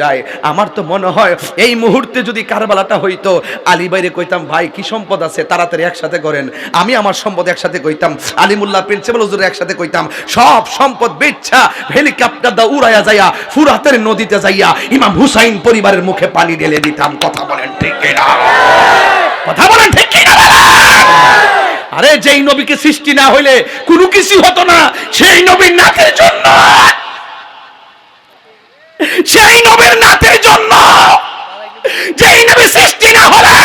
যায়। আমার তো মনে হয় এই মুহূর্তে যদি কারবালাটা হইতো, আলী বাইরে কইতাম, ভাই, কি সম্পদ আছে? তাড়াতাড়ি একসাথে করেন। আমি আমার সম্পদ একসাথে কইতাম, আলিমুল্লাহ, প্রিন্সিপাল একসাথে কইতাম, সব সম্পদ বেচ্ছা, হেলিকপ্টার দা উড়াইয়া যাইয়া, ফুরাতের নদীতে যাইয়া, ইমাম হুসাইন পরিবারের মুখে পানি ঢেলে দিতাম। কথা বলেন ঠিক কিনা? কথা বলেন ঠিক কিনা? আরে, যেই নবীকে সৃষ্টি না হইলে কোনো কিছু হতো না, সেই নবীর নাকের জন্য। সেই নবীর নাতের জন্য। যেই নবী সৃষ্টি না হলে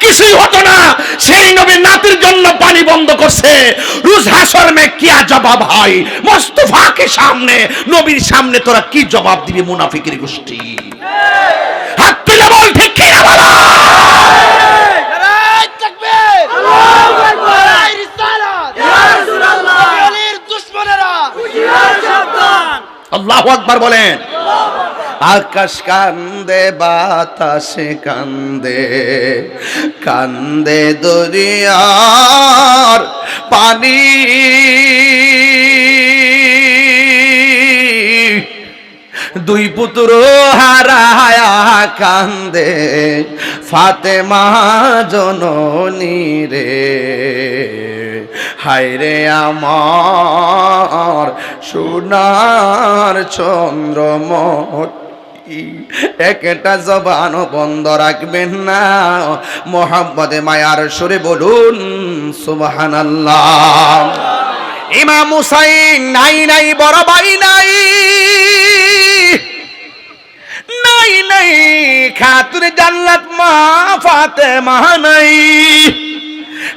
কিছুই হতো না। সেই নবীর নাতের জন্য পানি বন্ধ করছে। রুজ হাসর মে কিয়া জবাব হয়? মোস্তফাকে সামনে নবীর সামনে তোরা কি জবাব দিবি মুনাফিকের গোষ্ঠী? হাত তুলে বল ঠিক কি না বলো? নারায় তাকবীর আল্লাহু আকবার। নারায় রিসালাত ইয়া রাসূলুল্লাহ। আলীর দুশমনেরা। আল্লাহু আকবার বলেন। আকাশ কান্দে, বাতাসে কান্দে কান্দে দরিয়ার পানি। দুই পুত্র হারায়া কান্দে, ফাতেমা জননী রে। হায়রে আমার সোনার চন্দ্রমতি একটা জবানও বন্ধ রাখবেন না। মোহাম্মদে মায়ার সুরে বলুন, সুবহানাল্লাহ। ইমাম হুসাইন, নাই নাই, বড় ভাই, নাই। নাই নাই খাতুর জান্নাত মা ফাতেমা নাই।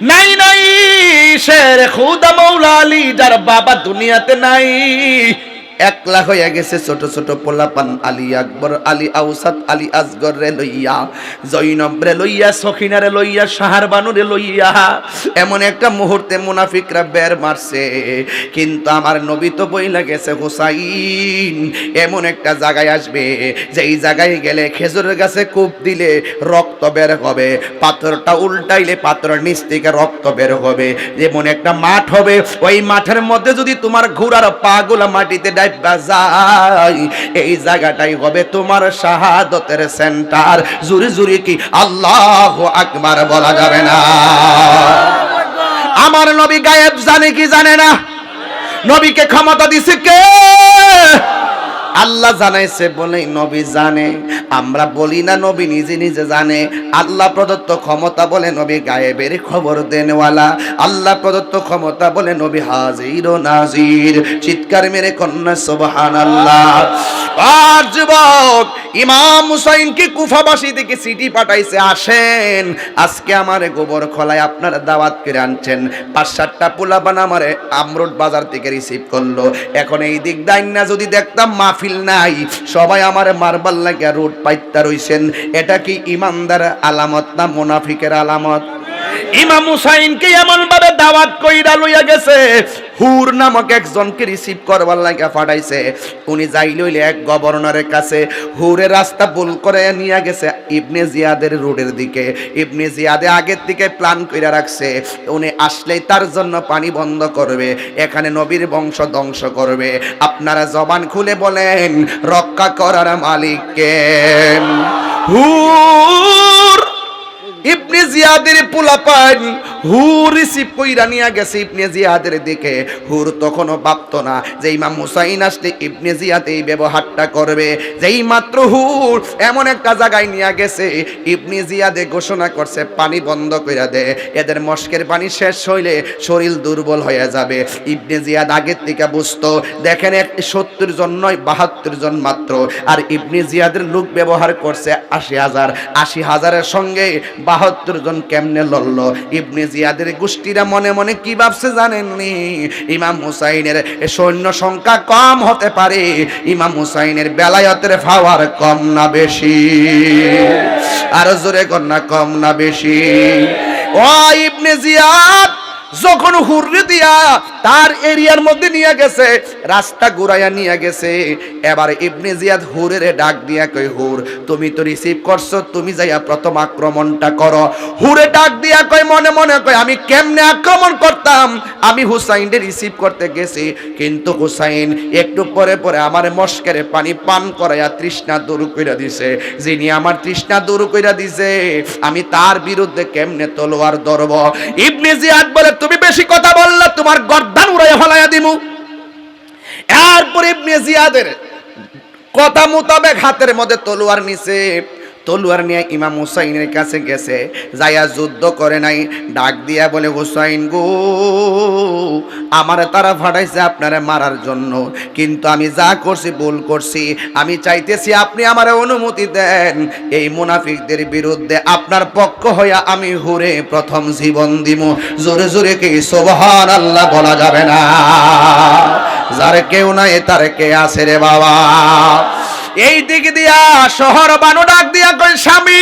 নাই নাই, শের খুদা মৌলা আলী যার বাবা দুনিয়াতে নাই। একলা হয়ে গেছে ছোট ছোট পোলাপান আলী আকবর, আলী আউসাদ, আলী আসগর রে লইয়া জৈনব রে লইয়া সখিনা রে লইয়া সাহার বানু রে লইয়া। এমন একটা মুহূর্তে মুনাফিকরা বের মারছে। কিন্তু আমার নবী তো বইলা গেছে, হুসাইন, এমন একটা জায়গায় আসবে। যেই জায়গায় গেলে খেজুরের গাছে কূপ দিলে রক্ত বের হবে। পাথরটা উল্টাইলে পাথরের নিচ থেকে রক্ত বের হবে। যেমন একটা মাঠ হবে, ওই মাঠের মধ্যে যদি তোমার ঘোড়ার পাগুলা মাটিতে যায় এই জায়গাটাই হবে তোমার শাহাদতের সেন্টার। জুরি জুরি কি আল্লাহ আকবার বলা যাবে না? আমার নবী গায়েব জানে কি জানে না? নবীকে ক্ষমতা দিছে কে? আল্লাহ জানাইছে বলেই নবী জানে। আমরা বলি না, নবী নিজে নিজে জানে। আল্লাহ প্রদত্ত ক্ষমতা বলে, নবী গায়েবের খবর দেনওয়ালা। আল্লাহ প্রদত্ত ক্ষমতা বলে, নবী হাজির ও নাজির। চিৎকার মেরে কন্যা সুবহান আল্লাহ আর যুবক, ইমাম হুসাইনকে কুফাবাসী থেকে সিটি পাঠাইছে, আসেন, আজকে আমার গোবর খলায় আপনারা দাওয়াত করে আনছেন। পাঁচ সাতটা পোলাপান আমারে আমরুট বাজার থেকে রিসিভ করল। এখন এই দিক দাইন না যদি দেখতাম মাহফিল নাই। সবাই আমার মারবার লাগে রোড পাইতা রইছেন। এটা কি ইমানদার আলামত না মুনাফিকের আলামত? ইমাম হুসাইনকে এমন ভাবে দাওয়াত কইরা লইয়া গেছে, হুর নামক একজনকে রিসিভ করবার লাগা পাঠাইছে উনি যাই লইলে এক গভর্নরের কাছে হুরে রাস্তা ভুল করে নিয়ে গেছে ইবনে জিয়াদের রোডের দিকে। ইবনে জিয়াদে আগের দিকে প্ল্যান কইরা রাখছে, উনি আসলেই তার জন্য পানি বন্ধ করবে, এখানে নবীর বংশ ধ্বংস করবে। আপনারা জবান খুলে বলেন, রক্ষা করার মালিককে। হুর ইবনে জিয়াদের পোলাপান। হুর রিসিভ কইরা নিয়ে গেছে ইবনে জিয়াদের দিকে। হুর তখনও ভাবতো না যে ইমাম আসলে ইবনে জিয়াদ এই ব্যবহারটা করবে। যেই মাত্র হুর এমন একটা জায়গায় নিয়ে গেছে, ইবনে জিয়াদে ঘোষণা করছে, পানি বন্ধ কইরা দে। এদের মস্কের পানি শেষ হইলে শরীর দুর্বল হয়ে যাবে। ইবনে জিয়াদ আগের থেকে বুঝতো, দেখেন এক সত্তর জন নয়, বাহাত্তর জন মাত্র। আর ইবনে জিয়াদের লোক ব্যবহার করছে আশি হাজার। আশি হাজারের সঙ্গে বাহাত্তর জন কেমনে লড়ল? ইবনে জিয়াদের গোষ্ঠীরা মনে মনে কি ভাবছে জানেননি? ইমাম হুসাইনের সৈন্য সংখ্যা কম হতে পারে, ইমাম হুসাইনের বেলায়তের ফাওয়ার কম না বেশি। আর জোরে কন্যা কম না বেশি। ও ইবনে জিয়াদ যখন হুররে দিয়া তার এরিয়ার মধ্যে নিয়ে গেছে, রাস্তা ঘুরাইয়া নিয়ে গেছে, এবার ইবনে জিয়াদ হুরের ডাক দিয়া কই হুর, তুমি তো রিসিভ করছ, তুমি যাইয়া প্রথম আক্রমণটা করো। হুরে ডাক দিয়া কই মনে মনে কই আমি কেমনে আক্রমণ করতাম? আমি হুসাইনকে রিসিভ করতে গেছি, কিন্তু হুসাইন একটু পরে পরে আমার মস্কেরে পানি পান করাইয়া তৃষ্ণা দূর কইরা দিছে। যিনি আমার তৃষ্ণা দূর কইরা দিছে, আমি তার বিরুদ্ধে কেমনে তলোয়ার ধরব? ইবনে জিয়াদ তুমি বেশি কথা বললে তোমার গর্দান উড়াইয়া ফলাইয়া দিমু। এরপরে ইবনে জিয়াদের কথা মোতাবেক হাতের মধ্যে তলোয়ার নিছে। তলোয়ার নিয়ে ইমাম হুসাইনের কাছে গেছে, যাইয়া যুদ্ধ করে নাই। ডাক দিয়া বলে, হুসাইন গো, আমার তারা ফাটাইছে আপনারে মারার জন্য। কিন্তু আমি যা করছি, ভুল করছি। আমি চাইতেছি আপনি আমার অনুমতি দেন। এই মুনাফিকদের বিরুদ্ধে আপনার পক্ষ হইয়া আমি হুরে প্রথম জীবন দিব। জোরে জোরে কি সোবহান আল্লাহ বলা যাবে না? যার কেউ নাই, তার কে আছে রে বাবা? এই দিক দিয়া শহর বানু ডাক দিয়া কই স্বামী!